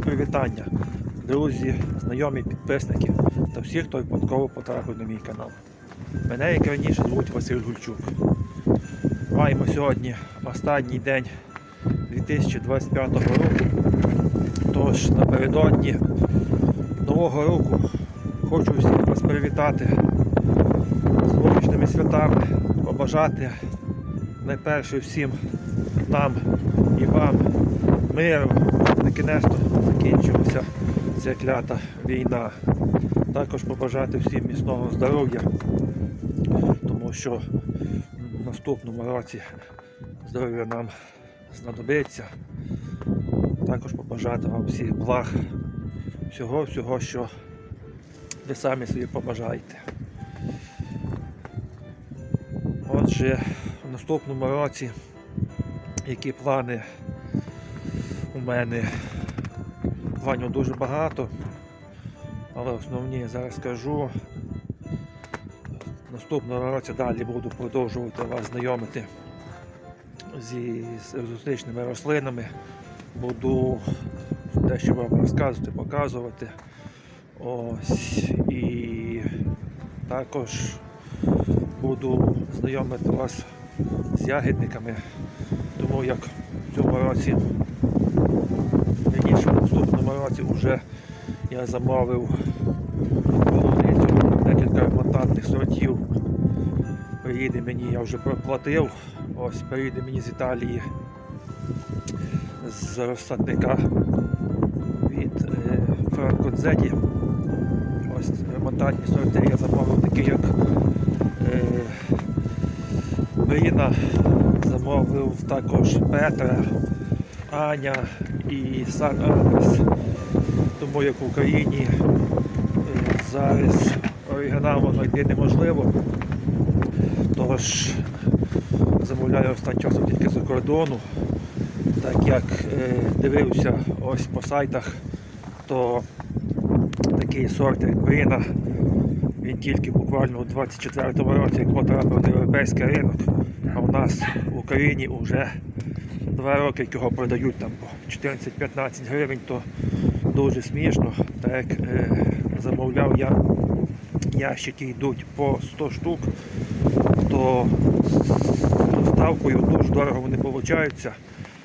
привітання, друзі, знайомі, підписники та всі, хто випадково потрапив на мій канал. Мене, як раніше, звуть Василь Гульчук. Маємо сьогодні останній день 2025 року. Тож напередодні Нового року хочу всіх вас привітати з новорічними святами, побажати найперше всім нам і вам миру, на кінець закінчилася ця клята війна. Також побажати всім міцного здоров'я, тому що в наступному році здоров'я нам знадобиться. Також побажати вам всіх благ, всього-всього, що ви самі собі побажаєте. Отже, в наступному році які плани у мене планів дуже багато, але основні зараз скажу. Наступного році далі буду продовжувати вас знайомити зі екзотичними рослинами. Буду дещо вам розказувати, показувати. Ось і також буду знайомити вас з ягідниками, тому як цьому році, раніше в наступному році вже я замовив полуницю, декілька ремонтантних сортів. Приїде мені, я вже проплатив. Ось приїде мені з Італії з розсадника від е, Франко Дзеді. Ось ремонтантні сорти я замовив такі як е, Маріна, замовив також Петра, Аня і Сан Андрес. Тому як в Україні е, зараз оригіналу знайти неможливо. Тож замовляю останнім часом тільки за кордону. Так як е, дивився ось по сайтах, то такий сорт як він тільки буквально у 24-му році потрапив на європейський ринок, а в нас Україні вже два роки, як його продають там по 14-15 гривень, то дуже смішно. Так як е, замовляв я ящики йдуть по 100 штук, то з доставкою дуже дорого вони получаються,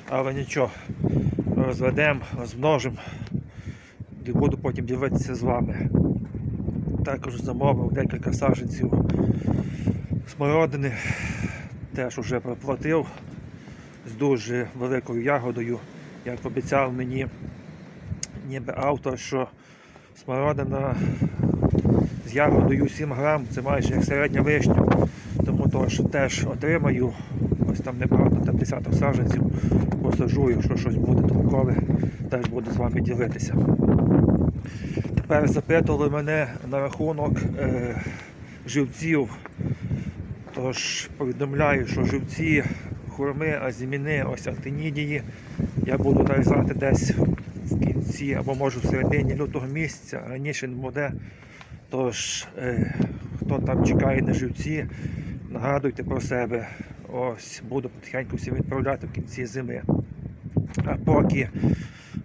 але нічого, розведемо, розмножимо і буду потім ділитися з вами. Також замовив декілька саджанців смородини, теж вже проплатив з дуже великою ягодою, як обіцяв мені ніби автор, що смородина з ягодою 7 грам, це майже як середня вишня. Тому тож теж отримаю, ось там небагато, там десяток саджанців посажу, якщо щось буде толкове, теж буду з вами ділитися. Тепер запитували мене на рахунок е, живців. Тож повідомляю, що живці хурми, азіміни, ось актинідії я буду нарізати десь в кінці або може в середині лютого місяця, раніше не буде. Тож, е, хто там чекає на живці, нагадуйте про себе. Ось буду потихеньку всі відправляти в кінці зими. А поки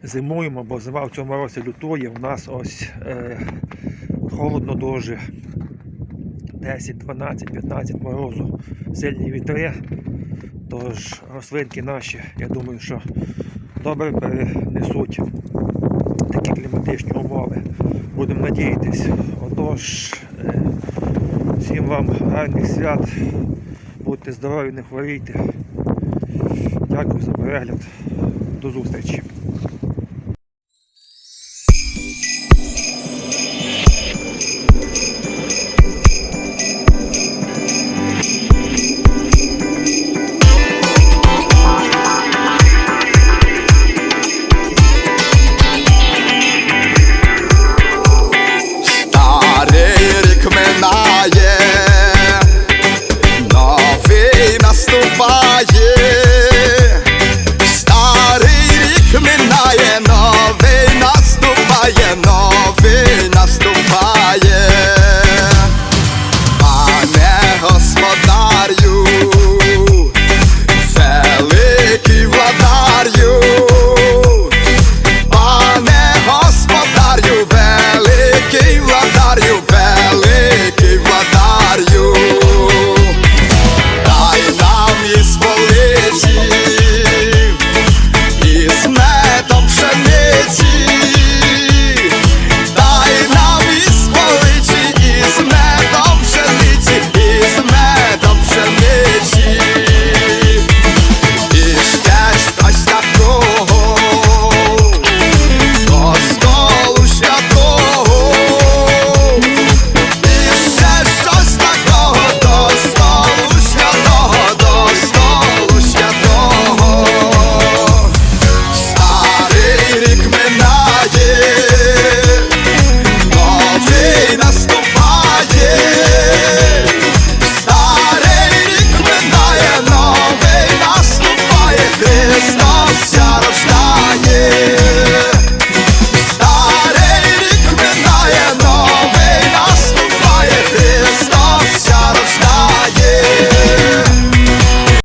зимуємо, бо зима в цьому році лютує, у нас ось е, холодно дуже. 10, 12, 15 морозу, сильні вітри. Тож рослинки наші, я думаю, що добре перенесуть такі кліматичні умови. Будемо надіятись. Отож, е, всім вам гарних свят, будьте здорові, не хворійте. Дякую за перегляд. До зустрічі.